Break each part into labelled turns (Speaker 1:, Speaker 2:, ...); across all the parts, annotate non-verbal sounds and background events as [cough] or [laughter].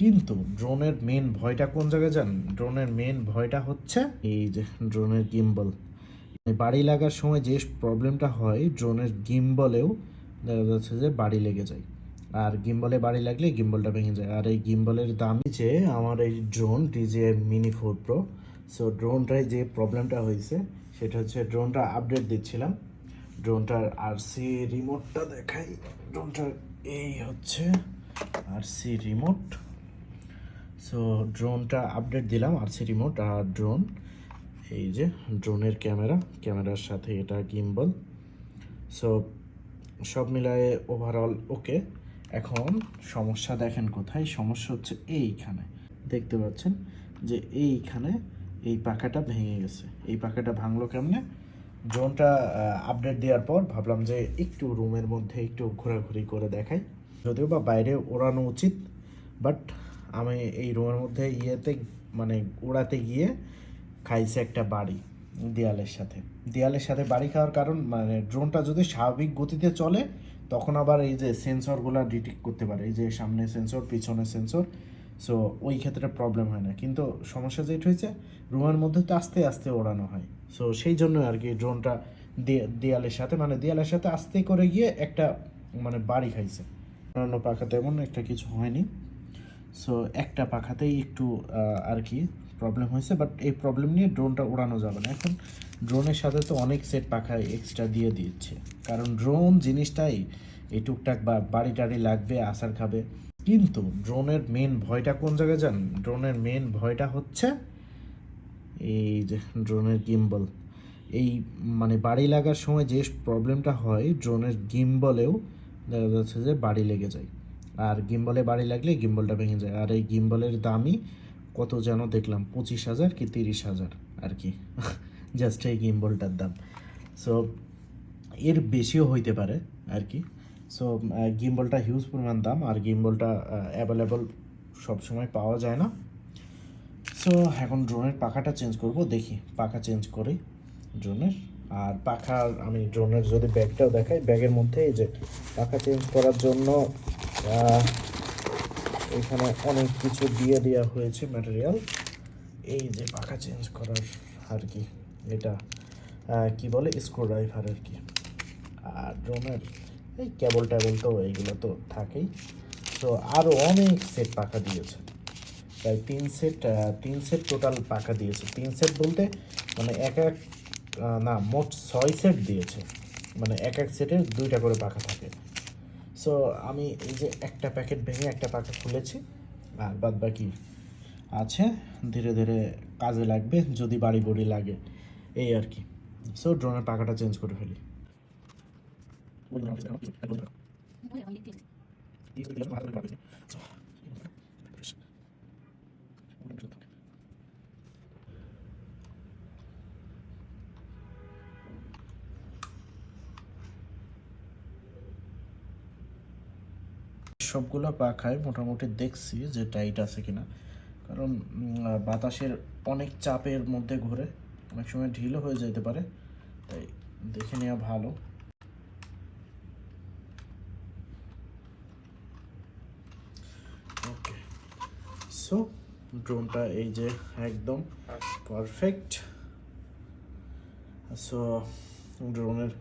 Speaker 1: কিন্তু ড্রোনের মেন ভয়টা কোন জায়গায় যান ড্রোনের মেন ভয়টা হচ্ছে এই যে ড্রোনের গিম্বল বাড়ি লাগার সময় যে প্রবলেমটা হয়, ড্রোনের গিম্বলেও দেখা যাচ্ছে যে বাড়ি লেগে যায়। আর গিম্বলে বাড়ি লাগলে গিম্বলটা ভেঙে যায়। আর এই গিম্বলের দাম যে আমার এই drone DJI mini four pro so ড্রোনটায় যে প্রবলেমটা হয়েছে, সেটা হচ্ছে ড্রোনটা আপডেট দিচ্ছিলাম। ড্রোনটার আরসি রিমোটটা দেখাই। ড্রোনটার এই হচ্ছে আরসি রিমোট সো ড্রোনটা আপডেট দিলাম আরসি রিমোট আর ড্রোন এই যে ড্রোনের ক্যামেরা ক্যামেরার সাথে এটা গিম্বল সো সব মিলায়ে ওভারঅল ওকে এখন সমস্যা দেখেন কোথায়? সমস্যা হচ্ছে এইখানে। দেখতে পাচ্ছেন যে এইখানে এই পাখাটা ভেঙে গেছে। এই পাখাটা ভাঙলো কেমনে? ড্রোনটা আপডেট দেওয়ার পর ভাবলাম যে একটু রুমের মধ্যে একটু ঘোরাঘুরি করে দেখাই। যদিও বা বাইরে ওড়ানো উচিত বাট আমি এই রুমের মধ্যে ইয়েতে মানে ওড়াতে গিয়ে খাইছে একটা বাড়ি, দেয়ালের সাথে। দেয়ালের সাথে বাড়ি খাওয়ার কারণ মানে ড্রোনটা যদি স্বাভাবিক গতিতে চলে, তখন আবার এই যে সেন্সরগুলো ডিটেক্ট করতে পারে। এই যে সামনে সেন্সর পিছনে সেন্সর সো ওই ক্ষেত্রে প্রবলেম হয় না। কিন্তু সমস্যা যেটা হয়েছে, রুমের মধ্যে তো আস্তে আস্তে ওড়ানো হয়। সো সেই জন্য আর কি ড্রোনটা দেয়ালের সাথে মানে দেয়ালের সাথে আস্তে করে গিয়ে একটা মানে বাড়ি খাইছে। অন্যান্য পাখাতে তেমন একটা কিছু হয়নি। সো একটা পাখাতেই একটু আর কি প্রবলেম হয়েছে বাট এই প্রবলেম নিয়ে ড্রোনটা উড়ানো যাবে না। এখন ড্রোনের সাথে তো অনেক সেট পাখা এক্সট্রা দিয়ে দিচ্ছে। কারণ ড্রোন জিনিসটাই এই টুকটাক বা বাড়ি টাড়ি লাগবে আসার খাবে। কিন্তু ড্রোনের মেন ভয়টা কোন জায়গায় যান ড্রোনের মেন ভয়টা হচ্ছে এই যে ড্রোনের গিম্বল এই মানে বাড়ি লাগার সময় যে প্রবলেমটা হয় ড্রোনের গিম্বলেও দেখা যাচ্ছে যে বাড়ি লেগে যায়। আর গিম্বলে বাড়ি লাগলে গিম্বলটা ভেঙে যায়। আর এই গিম্বলের দামই কত যেন দেখলাম, পঁচিশ হাজার কি তিরিশ হাজার আর কি। [laughs] জাস্ট এই গিম্বলটার দাম। সো এর বেশিও হইতে পারে আর কি। সো গিম্বলটা হিউজ পরিমাণ দাম আর গিম্বলটা অ্যাভেলেবল সবসময় পাওয়া যায় না। সো এখন ড্রোনের পাখাটা চেঞ্জ করব, দেখি। পাখা চেঞ্জ করি ড্রোনের আর পাখার, আমি ড্রোনের যদি ব্যাগটাও দেখাই ব্যাগের মধ্যে এই যে পাখা চেঞ্জ করার জন্য এখানে অনেক কিছু দিয়ে দেওয়া হয়েছে ম্যাটেরিয়াল এই যে পাখা চেঞ্জ করার আর কি, এটা কি বলে? স্ক্রু ড্রাইভার আর কি। আর ড্রোনের এই কেবল ট্যাবল তো এইগুলো তো থাকেই। তো আরও অনেক সেট পাখা দিয়েছে। প্রায় তিন সেট তিন সেট টোটাল পাখা দিয়েছে। তিন সেট বলতে মানে এক এক না, মোট ছয় সেট দিয়েছে। মানে এক এক সেটের দুইটা করে পাখা থাকে। সো আমি এই যে একটা প্যাকেট ভেঙে একটা প্যাকেট খুলেছি আর বাদ বাকি আছে ধীরে ধীরে কাজে লাগবে যদি বাড়ি বড়ি লাগে এই আর কি। সো ড্রোনের পাখাটা চেঞ্জ করে ফেলি। সবগুলো পাখায় মোটামুটি দেখছি যে টাইট আছে কিনা। কারণ বাতাসের অনেক চাপের মধ্যে ঘুরে অনেক সময় ঢিলও হয়ে যেতে পারে, তাই দেখে নেওয়া ভালো। ওকে সো ড্রোনটা এই যে একদম পারফেক্ট সো ড্রোনের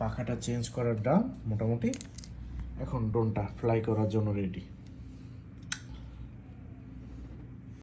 Speaker 1: পাখাটা চেঞ্জ করার ডান মোটামুটি এখন ড্রোনটা ফ্লাই করার জন্য রেডি